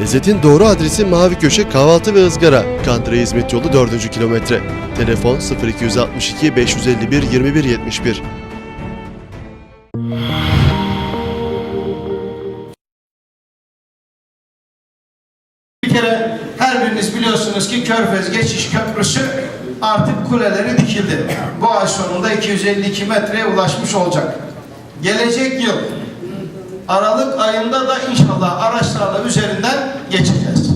Lezzetin doğru adresi Mavi Köşe Kahvaltı ve Izgara. Kandıra Hizmet Yolu 4. kilometre. Telefon 0262 551 21 71. Bir kere her biriniz biliyorsunuz ki Körfez Geçiş Köprüsü artık kuleleri dikildi. Bu ay sonunda 252 metreye ulaşmış olacak. Gelecek yıl Aralık ayında da inşallah araçlarla üzerinden geçeceğiz.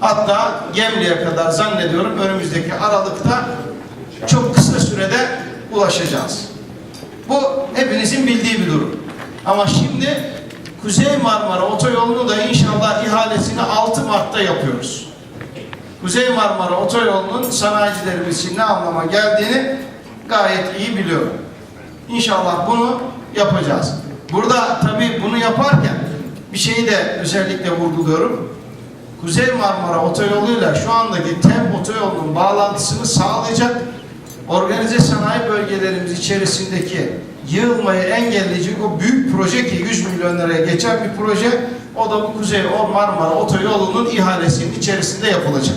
Hatta Gemli'ye kadar zannediyorum önümüzdeki Aralık'ta çok kısa sürede ulaşacağız. Bu hepinizin bildiği bir durum. Ama şimdi Kuzey Marmara Otoyolu'nu da inşallah ihalesini 6 Mart'ta yapıyoruz. Kuzey Marmara Otoyolu'nun sanayicilerimiz için ne anlama geldiğini gayet iyi biliyorum. İnşallah bunu yapacağız. Burada tabii bunu yaparken bir şeyi de özellikle vurguluyorum. Kuzey Marmara Otoyolu'yla şu andaki TEM Otoyolu'nun bağlantısını sağlayacak organize sanayi bölgelerimiz içerisindeki yığılmayı engelleyecek o büyük proje ki 100 milyon liraya geçen bir proje o da bu Kuzey Marmara Otoyolu'nun ihalesinin içerisinde yapılacak.